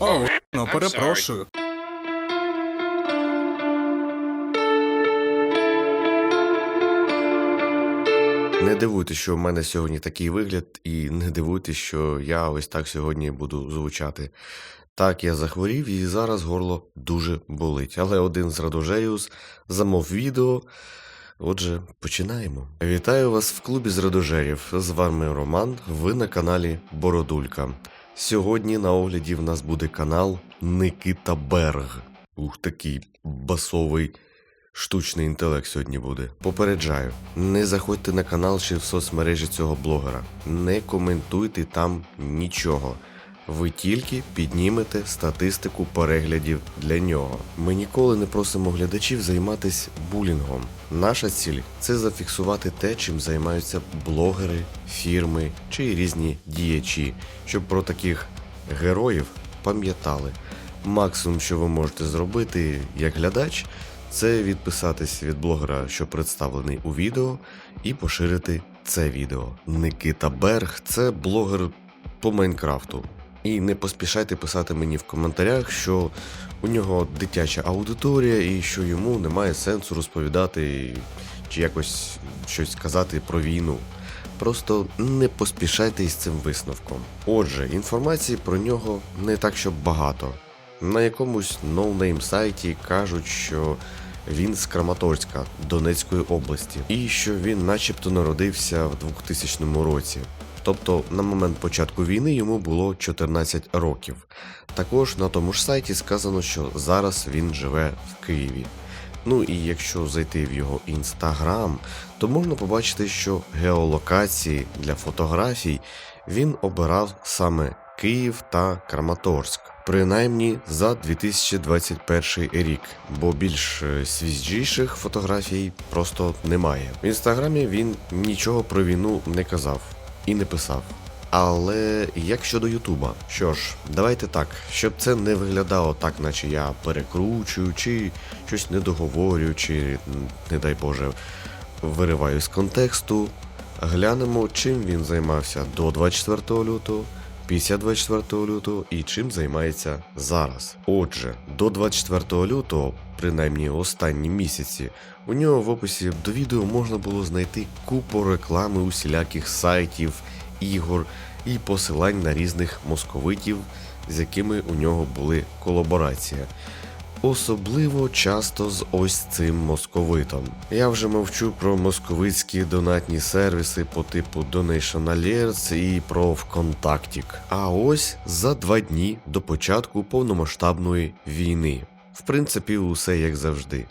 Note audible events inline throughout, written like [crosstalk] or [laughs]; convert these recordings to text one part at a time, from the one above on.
О, ну перепрошую. Не дивуйтесь, що в мене сьогодні такий вигляд, і не дивуйтесь, що я ось так сьогодні буду звучати. Так, я захворів і зараз горло дуже болить. Але один з Радожеїус замов відео. Отже, починаємо. Вітаю вас в клубі з радожерів. З вами Роман. Ви на каналі Бородулька. Сьогодні на огляді в нас буде канал Никита Берг. Ух, такий басовий штучний інтелект сьогодні буде. Попереджаю, не заходьте на канал чи в соцмережі цього блогера. Не коментуйте там нічого. Ви тільки піднімете статистику переглядів для нього. Ми ніколи не просимо глядачів займатися булінгом. Наша ціль це зафіксувати те, чим займаються блогери, фірми чи різні діячі, щоб про таких героїв пам'ятали. Максимум, що ви можете зробити як глядач, це відписатись від блогера, що представлений у відео, і поширити це відео. Никита Берг це блогер по Майнкрафту. І не поспішайте писати мені в коментарях, що у нього дитяча аудиторія і що йому немає сенсу розповідати чи якось щось казати про війну. Просто не поспішайте із цим висновком. Отже, інформації про нього не так, щоб багато. На якомусь ноунейм сайті кажуть, що він з Краматорська Донецької області, і що він начебто народився в 2000 році. Тобто на момент початку війни йому було 14 років. Також на тому ж сайті сказано, що зараз він живе в Києві. Ну і якщо зайти в його інстаграм, то можна побачити, що геолокації для фотографій він обирав саме Київ та Краматорськ. Принаймні за 2021 рік, бо більш е, свіжіших фотографій просто немає. В інстаграмі він нічого про війну не казав і не писав. Але як щодо Ютуба, що ж, давайте так, щоб це не виглядало так, наче я перекручую, чи щось не договорю, чи, не дай Боже, вириваю з контексту. Глянемо, чим він займався до 24 лютого, після 24 лютого і чим займається зараз. Отже, до 24 лютого, принаймні останні місяці, у нього в описі до відео можна було знайти купу реклами усіляких сайтів, ігор і посилань на різних московитів, з якими у нього були колаборація. Особливо часто з ось цим московитом. Я вже мовчу про московицькі донатні сервіси по типу Donation Alerts і про ВКонтактік. А ось за два дні до початку повномасштабної війни. В принципі, усе як завжди.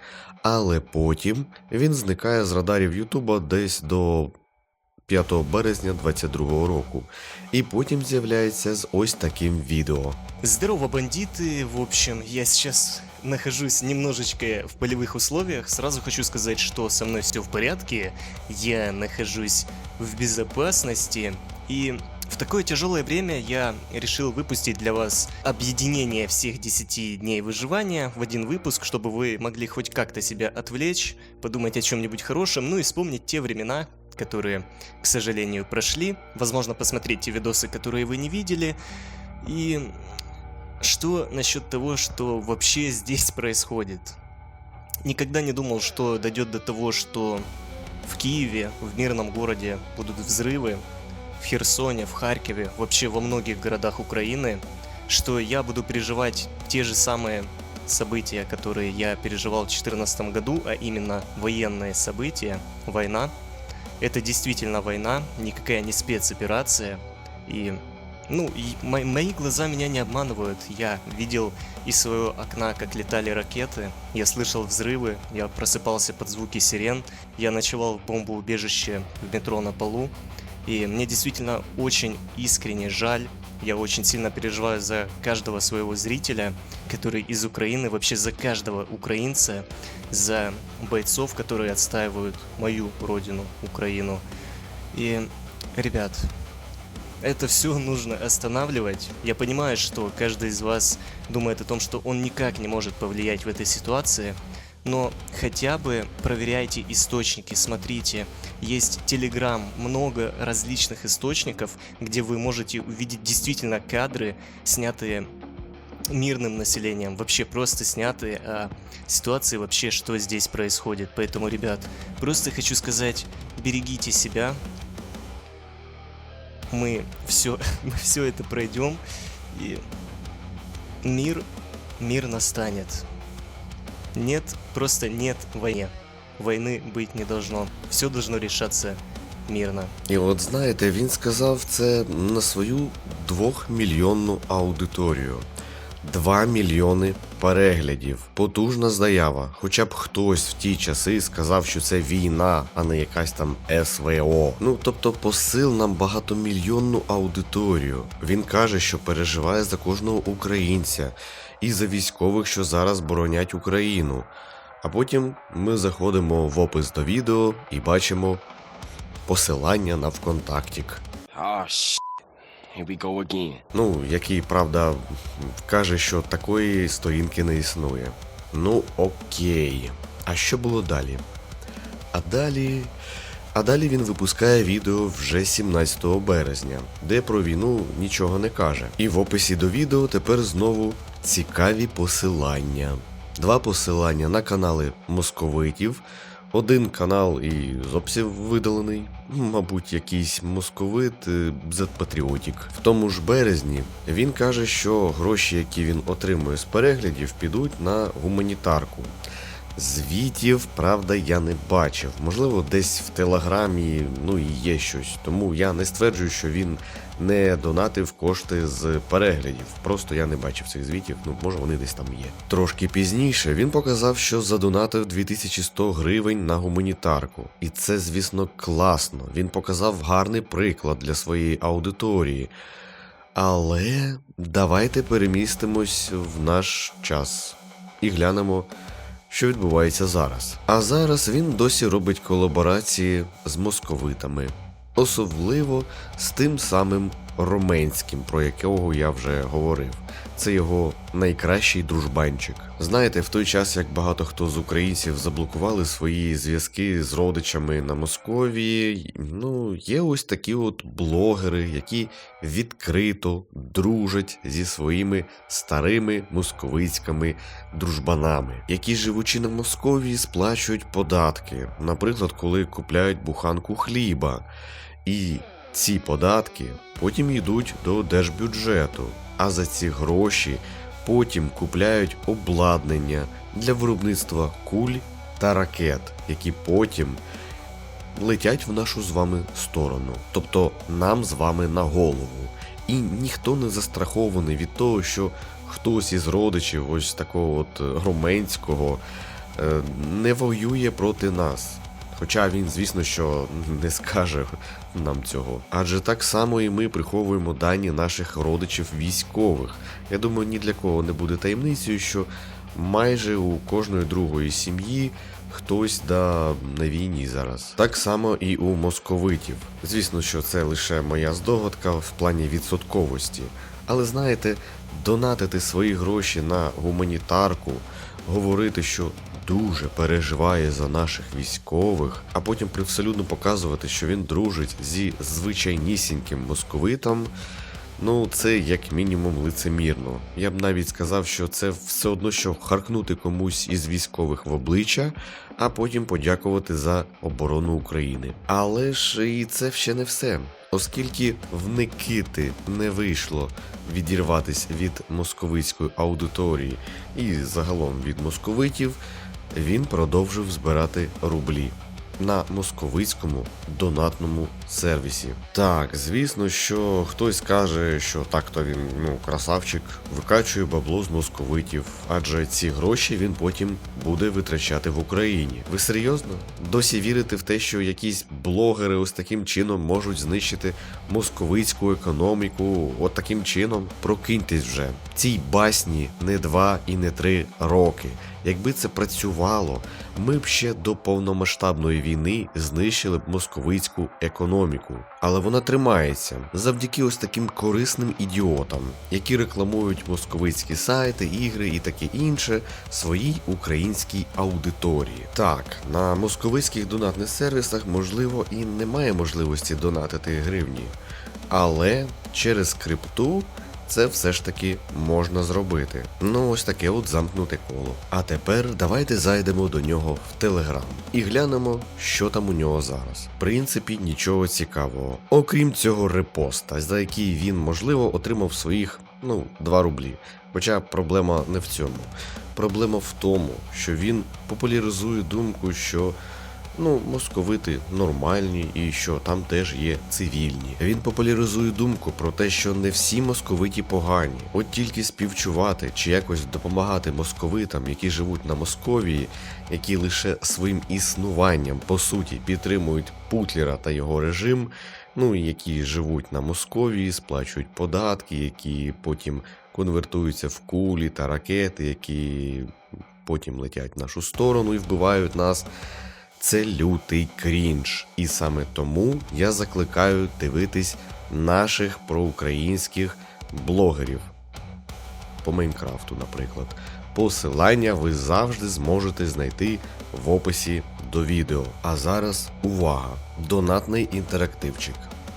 Але потім він зникає з радарів Ютуба десь до 5 березня 2022 року, і потім з'являється з ось таким відео. Здорово, бандиты. В общем, я сейчас нахожусь немножечко в полевых условиях. Сразу хочу сказать, что со мной все в порядке. Я нахожусь в безопасности. И в такое тяжелое время я решил выпустить для вас объединение всех 10 дней выживания в один выпуск, чтобы вы могли хоть как-то себя отвлечь, подумать о чем-нибудь хорошем, ну и вспомнить те времена, которые, к сожалению, прошли. Возможно, посмотреть те видосы, которые вы не видели. И что насчет того, что вообще здесь происходит? Никогда не думал, что дойдет до того, что в Киеве, в мирном городе будут взрывы, в Херсоне, в Харькове, вообще во многих городах Украины, что я буду переживать те же самые события, которые я переживал в 2014 году, а именно военные события, война. Это действительно война, никакая не спецоперация. И ну, и мо- мои глаза меня не обманывают. Я видел из своего окна, как летали ракеты. Я слышал взрывы. Я просыпался под звуки сирен. Я ночевал в бомбоубежище в метро на полу. И мне действительно очень искренне жаль. Я очень сильно переживаю за каждого своего зрителя, который из Украины, вообще за каждого украинца, за бойцов, которые отстаивают мою родину, Украину. И, ребят, это все нужно останавливать. Я понимаю, что каждый из вас думает о том, что он никак не может повлиять в этой ситуации, но хотя бы проверяйте источники, смотрите. Есть Telegram, много различных источников, где вы можете увидеть действительно кадры, снятые мирным населением, вообще просто сняты о ситуации вообще, что здесь происходит. Поэтому, ребят, просто хочу сказать, берегите себя Мы все, [laughs] мы все это пройдем, и мир, мир настанет. Нет, просто нет войне. Войны быть не должно. Все должно решаться мирно. І от знаєте, він сказав це на свою двохмільйонну аудиторію. Два мільйони переглядів. Потужна заява. Хоча б хтось в ті часи сказав, що це війна, а не якась там СВО. Ну тобто посил нам багатомільйонну аудиторію. Він каже, що переживає за кожного українця і за військових, що зараз боронять Україну. А потім ми заходимо в опис до відео і бачимо посилання на ВКонтактік. Oh. Here we go again. Ну, який, правда, каже, що такої сторінки не існує. Ну, окей. А що було далі? А далі. А далі він випускає відео вже 17 березня, де про війну нічого не каже. І в описі до відео тепер знову цікаві посилання. Два посилання на канали московитів, один канал і зовсім видалений, мабуть, якийсь московит е, Z-патріотік. В тому ж березні він каже, що гроші, які він отримує з переглядів, підуть на гуманітарку. Звітів, правда, я не бачив. Можливо, десь в телеграмі ну і є щось. Тому я не стверджую, що він не донатив кошти з переглядів. Просто я не бачив цих звітів. Ну, може, вони десь там є. Трошки пізніше він показав, що задонатив 2100 гривень на гуманітарку. І це, звісно, класно. Він показав гарний приклад для своєї аудиторії. Але давайте перемістимось в наш час і глянемо, що відбувається зараз. А зараз він досі робить колаборації з московитами, особливо з тим самим Роменським, про якого я вже говорив. Це його найкращий дружбанчик. Знаєте, в той час як багато хто з українців заблокували свої зв'язки з родичами на Московії, ну є ось такі от блогери, які відкрито дружать зі своїми старими московицькими дружбанами, які живучи на Московії, сплачують податки, наприклад, коли купляють буханку хліба. І ці податки потім йдуть до держбюджету, а за ці гроші потім купляють обладнання для виробництва куль та ракет, які потім летять в нашу з вами сторону, тобто нам з вами на голову. І ніхто не застрахований від того, що хтось із родичів, ось такого от громенського, е, не воює проти нас. Хоча він, звісно, що не скаже нам цього. Адже так само і ми приховуємо дані наших родичів військових. Я думаю, ні для кого не буде таємницею, що майже у кожної другої сім'ї хтось да на війні зараз. Так само і у московитів. Звісно, що це лише моя здогадка в плані відсотковості. Але знаєте, донатити свої гроші на гуманітарку, говорити, що дуже переживає за наших військових, а потім привселюдно показувати, що він дружить зі звичайнісіньким московитом. Ну, це як мінімум лицемірно. Я б навіть сказав, що це все одно, що харкнути комусь із військових в обличчя, а потім подякувати за оборону України. Але ж і це ще не все. Оскільки в Никити не вийшло відірватися від московицької аудиторії і загалом від московитів, він продовжив збирати рублі на московицькому донатному сервісі. Так, звісно, що хтось каже, що так-то він ну красавчик, викачує бабло з московитів, адже ці гроші він потім буде витрачати в Україні. Ви серйозно? Досі вірите в те, що якісь блогери ось таким чином можуть знищити московицьку економіку? От таким чином прокиньтесь вже. Цій басні не два і не три роки. Якби це працювало, ми б ще до повномасштабної війни знищили б московицьку економіку. Але вона тримається завдяки ось таким корисним ідіотам, які рекламують московицькі сайти, ігри і таке інше своїй українській аудиторії. Так, на московицьких донатних сервісах можливо і немає можливості донатити гривні, але через крипту це все ж таки можна зробити. Ну, ось таке от замкнуте коло. А тепер давайте зайдемо до нього в Телеграм і глянемо, що там у нього зараз. В принципі, нічого цікавого. Окрім цього репоста, за який він, можливо, отримав своїх ну, 2 рублі. Хоча проблема не в цьому. Проблема в тому, що він популяризує думку, що ну, московити нормальні і що там теж є цивільні. Він популяризує думку про те, що не всі московиті погані. От тільки співчувати чи якось допомагати московитам, які живуть на Московії, які лише своїм існуванням по суті підтримують Путлера та його режим. Ну які живуть на Московії, сплачують податки, які потім конвертуються в кулі та ракети, які потім летять в нашу сторону і вбивають нас. Це лютий крінж. І саме тому я закликаю дивитись наших проукраїнських блогерів по Майнкрафту, наприклад. Посилання ви завжди зможете знайти в описі до відео. А зараз увага! Донатний інтерактивчик.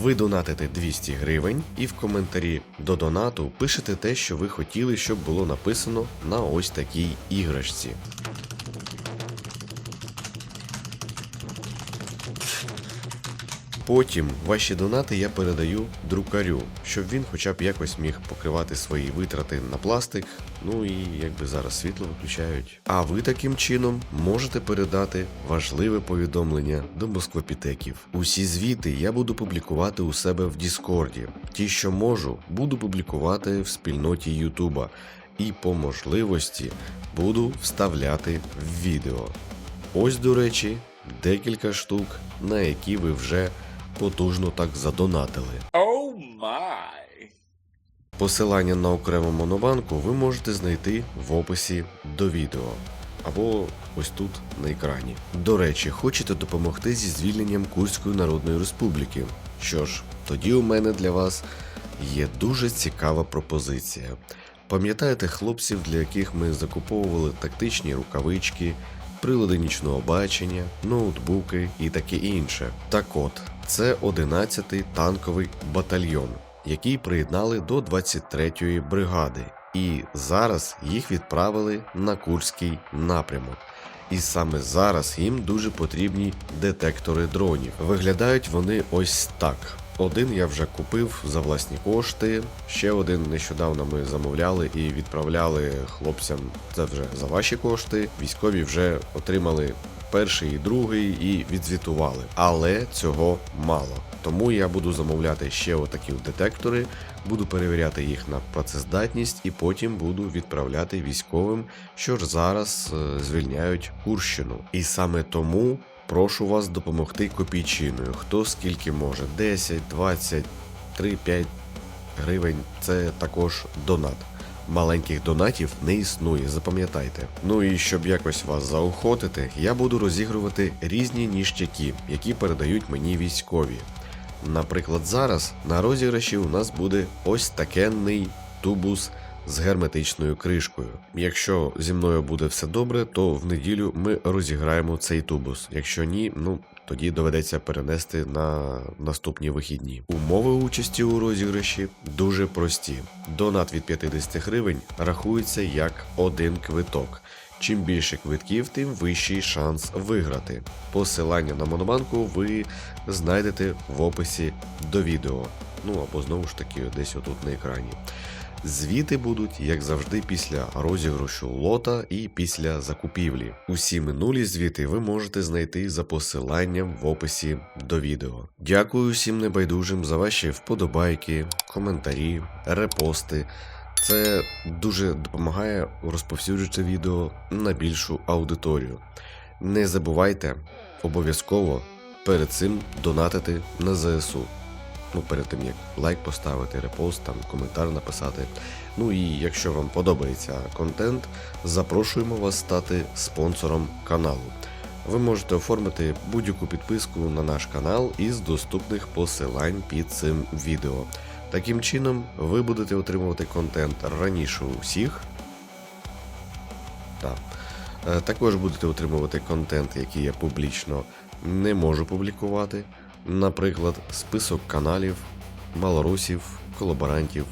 Ви донатите 200 гривень і в коментарі до донату пишете те, що ви хотіли, щоб було написано на ось такій іграшці. Потім ваші донати я передаю друкарю, щоб він хоча б якось міг покривати свої витрати на пластик. Ну і якби зараз світло виключають. А ви таким чином можете передати важливе повідомлення до москвопітеків. Усі звіти я буду публікувати у себе в Діскорді. Ті, що можу, буду публікувати в спільноті Ютуба. І по можливості буду вставляти в відео. Ось, до речі, декілька штук, на які ви вже потужно так задонатили. Oh my. Посилання на окрему монобанку ви можете знайти в описі до відео або ось тут на екрані. До речі, хочете допомогти зі звільненням Курської Народної Республіки? Що ж, тоді у мене для вас є дуже цікава пропозиція. Пам'ятаєте хлопців, для яких ми закуповували тактичні рукавички, прилади нічного бачення, ноутбуки і таке інше. Так от, це 11-й танковий батальйон, який приєднали до 23-ї бригади. І зараз їх відправили на Курський напрямок. І саме зараз їм дуже потрібні детектори дронів. Виглядають вони ось так. Один я вже купив за власні кошти. Ще один нещодавно ми замовляли і відправляли хлопцям. Це вже за ваші кошти. Військові вже отримали перший і другий і відзвітували. Але цього мало. Тому я буду замовляти ще отакі детектори, буду перевіряти їх на працездатність і потім буду відправляти військовим, що ж зараз е, звільняють Курщину. І саме тому прошу вас допомогти копійчиною. Хто скільки може: 10, 20, 3, 5 гривень це також донат. Маленьких донатів не існує, запам'ятайте. Ну і щоб якось вас заохотити, я буду розігрувати різні ніштяки, які передають мені військові. Наприклад, зараз на розіграші у нас буде ось такенний тубус з герметичною кришкою. Якщо зі мною буде все добре, то в неділю ми розіграємо цей тубус. Якщо ні, ну тоді доведеться перенести на наступні вихідні. Умови участі у розіграші дуже прості. Донат від 50 гривень рахується як один квиток. Чим більше квитків, тим вищий шанс виграти. Посилання на монобанку ви знайдете в описі до відео. Ну або знову ж таки десь отут на екрані. Звіти будуть, як завжди, після розіграшу лота і після закупівлі. Усі минулі звіти ви можете знайти за посиланням в описі до відео. Дякую всім небайдужим за ваші вподобайки, коментарі, репости. Це дуже допомагає розповсюджувати відео на більшу аудиторію. Не забувайте обов'язково перед цим донатити на ЗСУ. Ну, перед тим як лайк поставити, репост, там, коментар написати. Ну і якщо вам подобається контент, запрошуємо вас стати спонсором каналу. Ви можете оформити будь-яку підписку на наш канал із доступних посилань під цим відео. Таким чином, ви будете отримувати контент раніше у всіх. Так. Е, Також будете отримувати контент, який я публічно не можу публікувати. Наприклад, список каналів, малорусів, колаборантів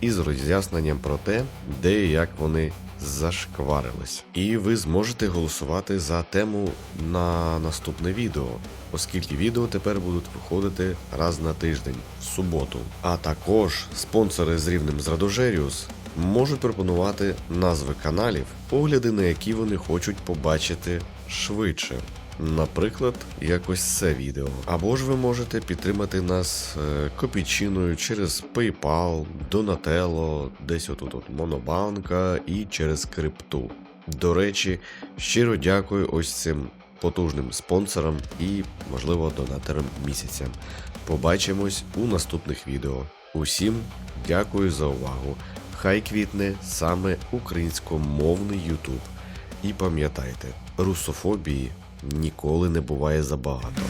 із роз'ясненням про те, де і як вони зашкварились. І ви зможете голосувати за тему на наступне відео, оскільки відео тепер будуть виходити раз на тиждень в суботу. А також спонсори з рівнем з Радожеріус можуть пропонувати назви каналів, погляди на які вони хочуть побачити швидше. Наприклад, якось це відео. Або ж ви можете підтримати нас е, копійчиною через PayPal, Donatello, десь отут от Монобанка і через крипту. До речі, щиро дякую ось цим потужним спонсорам і, можливо, донаторам місяця. Побачимось у наступних відео. Усім дякую за увагу. Хай квітне саме українськомовний YouTube. І пам'ятайте, русофобії ніколи не буває забагато.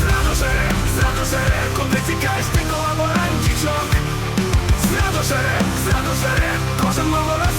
Зрано жере, зраду жере, куди тікаєш ти колаборантічок? Зраду жере, зрано жере, кожен малорад